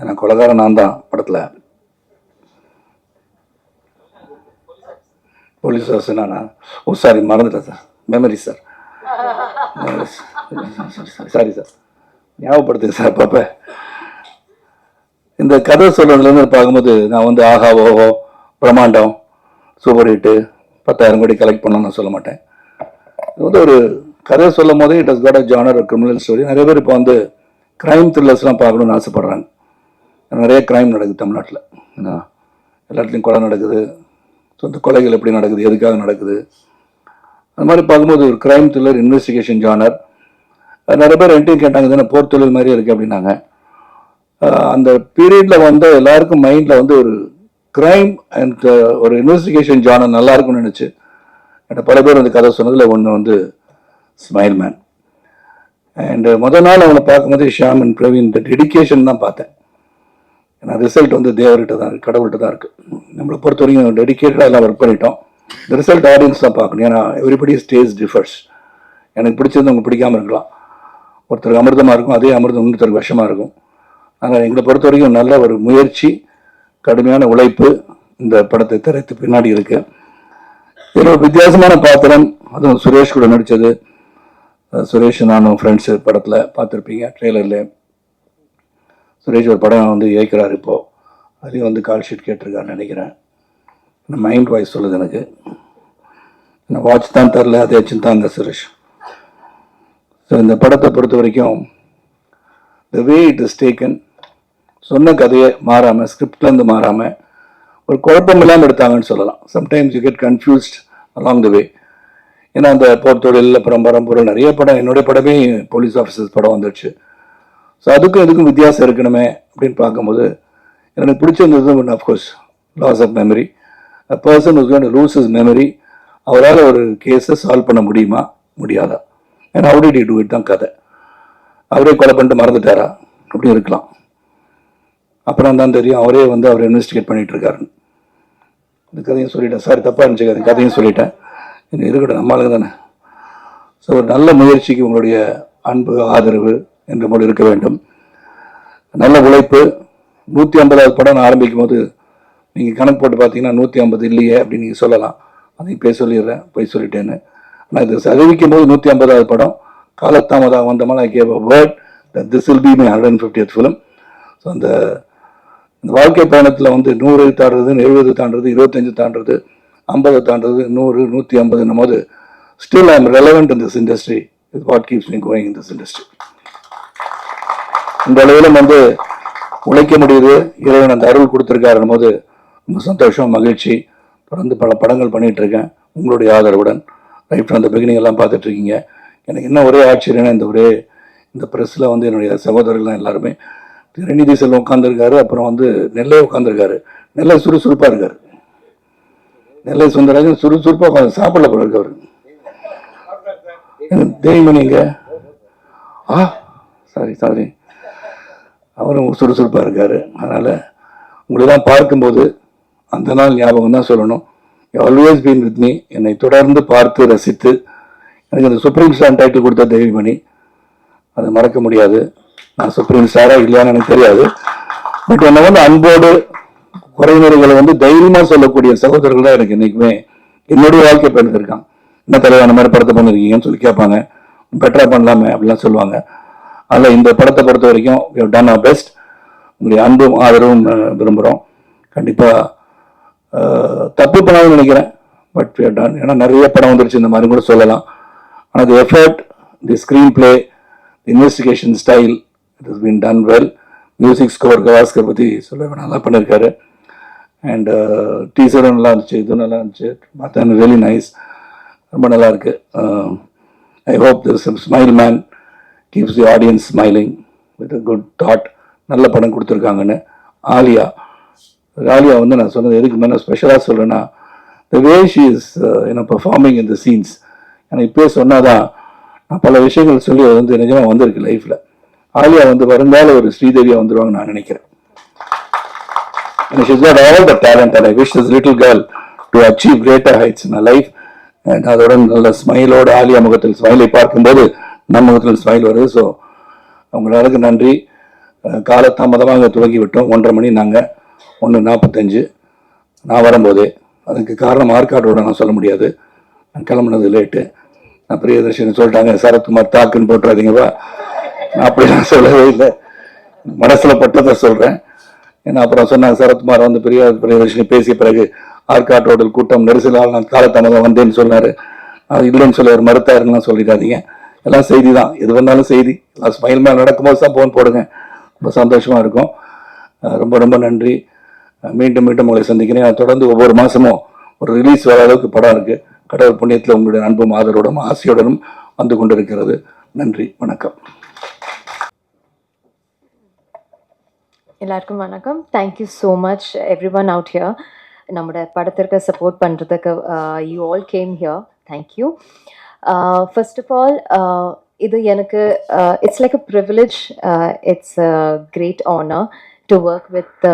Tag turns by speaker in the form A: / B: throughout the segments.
A: ஏன்னா கொலகாரன் நான் தான் படத்தில். போலீஸ் ஆஃபீஸர் ஓ சாரி மறந்துட்டேன் sir memory sir sorry sir ஞாபகப்படுத்துங்க sir பாப்ப இந்த கதை சொல்கிறதுலேருந்து பார்க்கும்போது நான் வந்து ஆஹா ஓஹோ பிரம்மாண்டம் சூப்பர் ஹிட்டு பத்தாயிரம் கோடி கலெக்ட் பண்ணணும்னு நான் சொல்ல மாட்டேன். இது வந்து ஒரு கதை சொல்லும் போதே it has got a genre criminal story நிறைய பேர் இப்போ வந்து க்ரைம் த்ரில்லர்ஸ்லாம் பார்க்கணும்னு ஆசைப்பட்றாங்க. நிறைய கிரைம் நடக்குது தமிழ்நாட்டில். ஏன்னா எல்லா இடத்துலையும் கொலை நடக்குது. சொந்த கொலைகள் எப்படி நடக்குது? எதுக்காக நடக்குது? அது மாதிரி பார்க்கும்போது ஒரு கிரைம் த்ரில்லர் இன்வெஸ்டிகேஷன் ஜானர் நிறைய பேர் ரெண்டையும் கேட்டாங்க தானே போர் தொழில் மாதிரி இருக்குது அப்படின்னாங்க. அந்த பீரியடில் வந்து எல்லாருக்கும் மைண்டில் வந்து ஒரு கிரைம் அண்ட் ஒரு இன்வெஸ்டிகேஷன் ஜானர் நல்லா இருக்கும்னு நினச்சி என்கிட்ட பல பேர் வந்து கதை சொன்னதில் ஒன்று வந்து ஸ்மைல் மேன் அண்ட் முதல் நாள் அவனை பார்க்கும்போது ஷியாம் அண்ட் பிரவீன் டெடிக்கேஷன் தான் பார்த்தேன். ஆனால் ரிசல்ட் வந்து தேவர்கிட்ட தான் இருக்குது கடவுள்கிட்ட தான் இருக்குது நம்மளை பொறுத்த வரைக்கும் டெடிக்கேட்டடாக எல்லாம் ஒர்க் பண்ணிட்டோம். இந்த ரிசல்ட் ஆடியன்ஸ் தான் பார்க்கணும். ஏன்னா எவ்ரிபடி ஸ்டேஜ் டிஃபர்ஸ் எனக்கு பிடிச்சது உங்களுக்கு பிடிக்காம இருக்கலாம். ஒருத்தருக்கு அமிர்தமாக இருக்கும் அதே அமிர்தம் இன்னொருத்தருக்கு விஷமாக இருக்கும். ஆனால் எங்களை பொறுத்த வரைக்கும் நல்ல ஒரு முயற்சி கடுமையான உழைப்பு இந்த படத்தை திரைத்து பின்னாடி இருக்குது இதில் ஒரு வித்தியாசமான பாத்திரம் அதுவும் சுரேஷ் கூட நடித்தது சுரேஷ் நானும் ஃப்ரெண்ட்ஸு படத்தில் பார்த்துருப்பீங்க ட்ரெய்லரில் சுரேஷ் ஒரு படம் வந்து இயக்கிறார் இப்போது அதையும் வந்து கால் ஷீட் கேட்டிருக்காருன்னு நினைக்கிறேன். மைண்ட் வாய்ஸ் சொல்லுது எனக்கு. நான் வாட்ச் தான் தரல அதே சிந்தாங்க சுரேஷ். ஸோ இந்த படத்தை பொறுத்த வரைக்கும் the way it is taken சொன்ன கதையை மாறாமல் ஸ்கிரிப்ட்லேருந்து மாறாமல் ஒரு குழப்பம் இல்லாமல் எடுத்தாங்கன்னு சொல்லலாம். Sometimes you get confused along the way ஏன்னா அந்த போர் தொழில் அப்புறம் பரம்பொருள் நிறைய படம் என்னுடைய படமே போலீஸ் ஆஃபீஸர்ஸ் படம் வந்துடுச்சு. ஸோ அதுக்கும் இதுக்கும் வித்தியாசம் இருக்கணுமே அப்படின்னு பார்க்கும்போது எனக்கு பிடிச்சிருந்தது of course loss of memory a person is going lose his memory அவரால் ஒரு கேஸை சால்வ் பண்ண முடியுமா? முடியாதா? ஏன்னா how டி டூ இட் தான் கதை. அவரே கொலை பண்ணிட்டு மறந்துட்டாரா? அப்படின்னு இருக்கலாம். அப்புறம் தான் தெரியும் அவரே வந்து அவர் இன்வெஸ்டிகேட் பண்ணிட்டு இருக்காருன்னு. இந்த கதையும் சொல்லிட்டேன். சாரி தப்பாக இருந்துச்சு கதையும் சொல்லிட்டேன். இன்னும் இருக்கட்டும் நம்மளுக்கு தானே. ஸோ ஒரு நல்ல முயற்சிக்கு உங்களுடைய அன்பு ஆதரவு என்று போல் இருக்க வேண்டும். நல்ல உழைப்பு. நூற்றி ஐம்பதாவது படம் நான் ஆரம்பிக்கும் போது நீங்கள் கணக்கு போட்டு பார்த்தீங்கன்னா நூற்றி ஐம்பது இல்லையே அப்படின்னு நீங்கள் சொல்லலாம். அதையும் போய் சொல்லிடுறேன் போய் சொல்லிட்டேன்னு. ஆனால் இது அறிவிக்கும் போது நூற்றி ஐம்பதாவது படம். காலத்தாமதாக வந்தமான I gave word this will be my hundred and fiftieth film so அந்த இந்த வாழ்க்கை பயணத்தில் வந்து நூறு தாண்டுறது எழுபது தாண்டுறது இருபத்தஞ்சு தாண்டுறது ஐம்பது தாண்டுறது நூறு நூற்றி ஐம்பதுன்னும் போது still I am relevant in this industry is what keeps me going in this industry இந்த அளவிலும் வந்து உழைக்க முடியுது. இறைவன் அந்த அருள் கொடுத்துருக்காருன்னும் போது ரொம்ப சந்தோஷம் மகிழ்ச்சி. தொடர்ந்து பல படங்கள் பண்ணிகிட்டு இருக்கேன் உங்களுடைய ஆதரவுடன். ரைட் அந்த பிகினிங் எல்லாம் எனக்கு என்ன ஒரே ஆச்சரியம்னா இந்த ஒரே இந்த ப்ரெஸ்ஸில் வந்து என்னுடைய சகோதரர்கள்லாம் எல்லாருமே திருநிதி செல்வம் உட்காந்துருக்காரு அப்புறம் வந்து நெல்லை உட்காந்துருக்காரு நெல்லை சுறுசுறுப்பாக இருக்கார். நெல்லை சுந்தரராஜன் சுறுசுறுப்பாக உட்காந்து சாப்பிடல போல இருக்கவர் தெரியுமா நீங்கள் ஆ சாரி சாரி அவரும் சுறுசுறுப்பாக இருக்கார். அதனால் உங்களெல்லாம் பார்க்கும்போது அந்த நாள் ஞாபகம் தான் சொல்லணும். ஆல்வேஸ் பீன் வித் மீ என்னை தொடர்ந்து பார்த்து ரசித்து எனக்கு அந்த சுப்ரீம் ஸ்டார் டைட்டில் கொடுத்த தெய்வமணி அதை மறக்க முடியாது. நான் சுப்ரீம் ஸ்டாராக இல்லையான்னு எனக்கு தெரியாது. பட் என்னை வந்து அன்போடு குறைநிறைகளை வந்து தைரியமாக சொல்லக்கூடிய சகோதரர்கள் தான் எனக்கு என்றைக்குமே என்னுடைய வாழ்க்கை பண்ணிருக்காங்க என்ன தலைவர் அந்த மாதிரி படத்தை பண்ணிருக்கீங்கன்னு சொல்லி கேட்பாங்க. பெட்டரா பண்ணலாமே அப்படிலாம் சொல்லுவாங்க. அதில் இந்த படத்தை பொறுத்த வரைக்கும் டன் ஆர் பெஸ்ட் உங்களுடைய அன்பும் ஆதரவும் விரும்புகிறோம் கண்டிப்பாக தப்பு பண்ணாமல் நினைக்கிறேன். பட் டன் ஏன்னா நிறைய படம் வந்துருச்சு இந்த மாதிரி கூட சொல்லலாம். ஆனால் the effort the screen play investigation style it is been done well music score Gavaskar பற்றி சொல்ல நல்லா பண்ணியிருக்காரு அண்ட் டீசரும் நல்லா இருந்துச்சு இதுவும் நல்லா இருந்துச்சு. பார்த்தா வெரி நைஸ் ரொம்ப நல்லா இருக்குது I hope this smile man keeps the audience smiling with a good thought நல்ல படம் கொடுத்துருக்காங்கன்னு. ஆலியா. ஆலியா வந்து நான் சொன்னது எதுக்கு மேலே ஸ்பெஷலாக சொல்கிறேன்னா the way she is you know performing in the scenes எனக்கு இப்போயே சொன்னாதான் நான் பல விஷயங்கள் சொல்லி அது வந்து நிஜமாக வந்திருக்கு லைஃப்பில் ஆலியா வந்து வருங்கால ஒரு ஸ்ரீதேவியாக வந்துடுவாங்க நான் நினைக்கிறேன். She's not all the talent and I wish wish little girl to achieve greater heights in in life அதோட நல்ல ஸ்மைலோட ஆலியா முகத்தில் ஸ்மைலை பார்க்கும்போது நம்ம முகத்தில் ஸ்மைல் வருது. ஸோ அவங்க நன்றி. காலதாமதமாக துவங்கி விட்டோம் ஒன்றரை மணி நாங்கள் ஒன்று நாற்பத்தஞ்சு. நான் வரும்போதே. அதுக்கு காரணம் ஆற்காட்டோட நான் சொல்ல முடியாது. நான் கிளம்புனது லேட்டு. நான் பிரியதர்ஷினி சொல்லிட்டாங்க சரத்குமார் தாக்குன்னு போட்டுறாதீங்கப்பா நான் அப்படிலாம் சொல்லவே இல்லை. மனசில் பட்டதை சொல்கிறேன் ஏன்னா அப்புறம் சொன்னாங்க சரத்குமார் வந்து பெரிய பிரியதர்ஷினி பேசிய பிறகு ஆற்காட்டோட கூட்டம் நெரிசலால் நான் காலத்தாமதம் வந்தேன்னு சொன்னார். அது இல்லைன்னு சொல்லுவார் மறுத்தாருன்னு சொல்லிடாதீங்க. எல்லாம் செய்தி தான் எது வந்தாலும் செய்தி. எல்லாம் ஸ்மைல் மேலே நடக்கும்போது தான் ஃபோன் போடுங்க. ரொம்ப சந்தோஷமாக இருக்கும். ரொம்ப ரொம்ப நன்றி. மீண்டும் மீண்டும் உங்களை சந்திக்கிறேன். தொடர்ந்து ஒவ்வொரு மாதமும் ஒரு ரிலீஸ் வர அளவுக்கு படம் இருக்குது கடவுள் புண்ணியத்தில் உங்களுடைய அன்பும் ஆதரவுடனும் ஆசையுடனும் வந்து கொண்டிருக்கிறது. நன்றி. வணக்கம்.
B: எல்லாருக்கும் வணக்கம். Thank you so much everyone out here நம்மளோட படத்திற்கு சப்போர்ட் பண்ணுறதுக்கு you all came here thank you first of all இது எனக்கு it's like a privilege it's a great honour to work with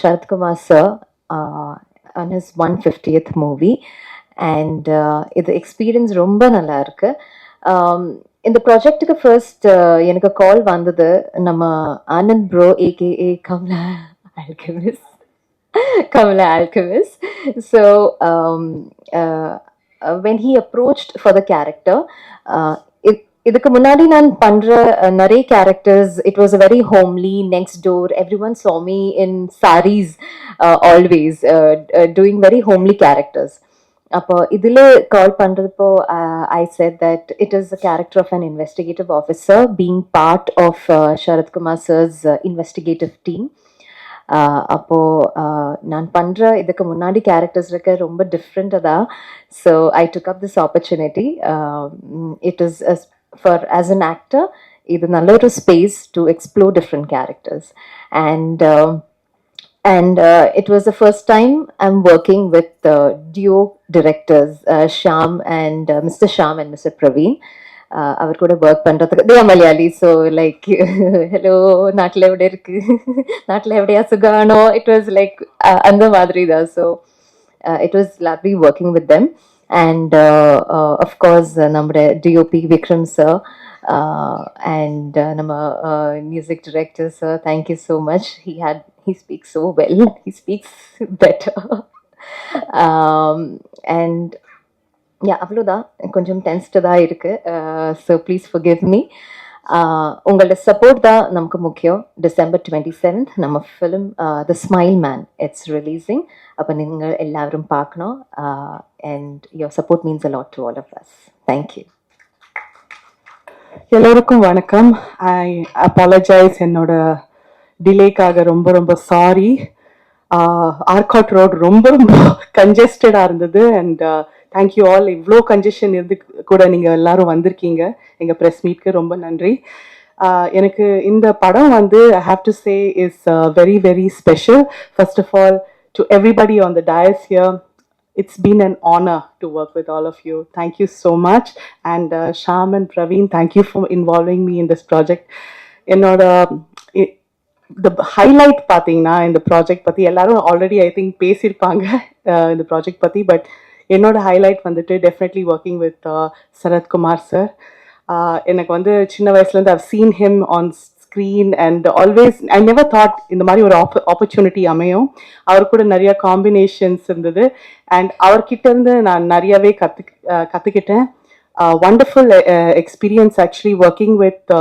B: Sarathkumar sir on his one fiftieth movie and இது experience ரொம்ப நல்லா இருக்கு Um, இந்த ப்ராஜெக்ட்டுக்கு first எனக்கு call வந்தது நம்ம Anand bro AKA Kamala Alchemis Kamala Alchemis so when he approached for the character இதுக்கு முன்னாடி நான் பண்ற uh, நிறைய characters it was a very homely next door everyone saw me in saris always doing very homely characters அப்போ இதில் call பண்ணுறப்போ I said that it is a character of an investigative officer being part of Sarathkumar sir's investigative team அப்போ uh, நான் பண்ற இதுக்கு முன்னாடி characters இருக்க ரொம்ப டிஃப்ரெண்ட்டாக தான் so I took up this opportunity it is for as an actor இது நல்ல ஒரு space to explore different characters and and uh, it was the first time I'm working with uh, duo directors, uh, Sham and uh, Mr. Sham and Mr. Praveen. Uh, அவர் கூட work பண்ணுறதுக்கு they Malayali so like hello நாட்டில் எப்படி இருக்கு நாட்டில் எப்படியா சுகானோ it was like அந்த மாதிரி தான் so it was lovely working with them and of course நம்முடைய டிஓபி விக்ரம் சார் அண்ட் நம்ம music director sir thank you so much he had he speaks so well. He speaks better. Um, yeah அவ்வளோதான் கொஞ்சம் tensed தான் இருக்குது so uh, please forgive give me uh, உங்களோட support தான் நமக்கு முக்கியம். டிசம்பர் டுவெண்ட்டி செவன்த் நம்ம film the smile man it's releasing அப்போ நீங்கள் எல்லாரும் பார்க்கணும். And your support means a lot to all of us thank you
C: எல்லோருக்கும் வணக்கம். ஐ அப்பாலஜைஸ் என்னோட டிலேக்காக ரொம்ப ரொம்ப சாரி ஆர்காட் ரோட் ரொம்ப ரொம்ப கன்ஜெஸ்டடாக இருந்தது. அண்ட் தேங்க்யூ ஆல் இவ்வளோ கன்ஜெஷன் இருந்து கூட நீங்கள் எல்லாரும் வந்திருக்கீங்க எங்கள் ப்ரெஸ் மீட்க்கு ரொம்ப நன்றி எனக்கு இந்த படம் வந்து I have to say is very very special first of all to everybody on the dais here it's been an honor to work with all of you. Thank you so much. And uh, Sham and Praveen, thank you for involving me in this project. என்னோட the highlight பார்த்தீங்கன்னா இந்த project பற்றி எல்லாரும் already I think பேசியிருப்பாங்க uh, இந்த project பற்றி but என்னோட highlight வந்துட்டு definitely working with Sarathkumar sir uh, எனக்கு வந்து சின்ன வயசுலேருந்து I've seen him on screen and always I never thought இந்த மாதிரி ஒரு ஆப்ப ஆப்பர்ச்சுனிட்டி அமையும். அவர் கூட நிறைய காம்பினேஷன்ஸ் இருந்தது. அண்ட் அவர்கிட்டேருந்து நான் நிறையவே கற்று கற்றுக்கிட்டேன் wonderful experience actually working with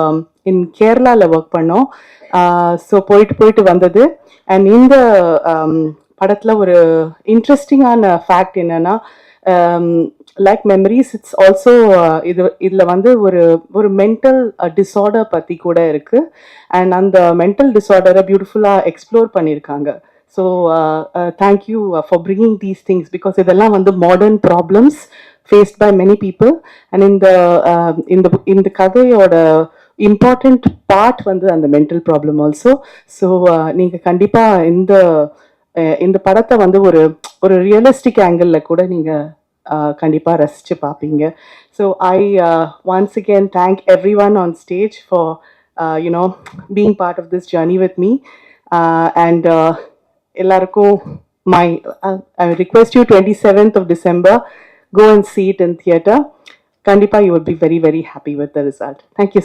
C: in கேரளாவில் ஒர்க் பண்ணோம். Uh, ஸோ போயிட்டு போயிட்டு வந்தது. அண்ட் இந்த um, படத்தில் ஒரு இன்ட்ரெஸ்டிங்கான ஃபேக்ட் என்னென்னா லைக் மெமரிஸ் இட்ஸ் ஆல்சோ இது இதில் வந்து ஒரு ஒரு மென்டல் டிஸார்டர் பற்றி கூட இருக்குது அண்ட் அந்த மென்டல் டிஸார்டரை பியூட்டிஃபுல்லாக எக்ஸ்ப்ளோர் பண்ணியிருக்காங்க so thank you for bringing these things because இதெல்லாம் வந்து modern problems faced by many people and இந்த இந்த இந்த கதையோட இம்பார்ட்டண்ட் பார்ட் வந்து அந்த mental problem also so uh, நீங்கள் கண்டிப்பாக இந்த இந்த படத்தை வந்து ஒரு ஒரு ரியலிஸ்டிக் ஆங்கிளில் கூட நீங்கள் கண்டிப்பாக ரசித்து பார்ப்பீங்க so I once again thank everyone on stage for you know being part of this journey with me and எல்லாருக்கும் my I request you twenty seventh of December go and sit in theatre கண்டிப்பாக you will be very very happy with the result result. Thank you.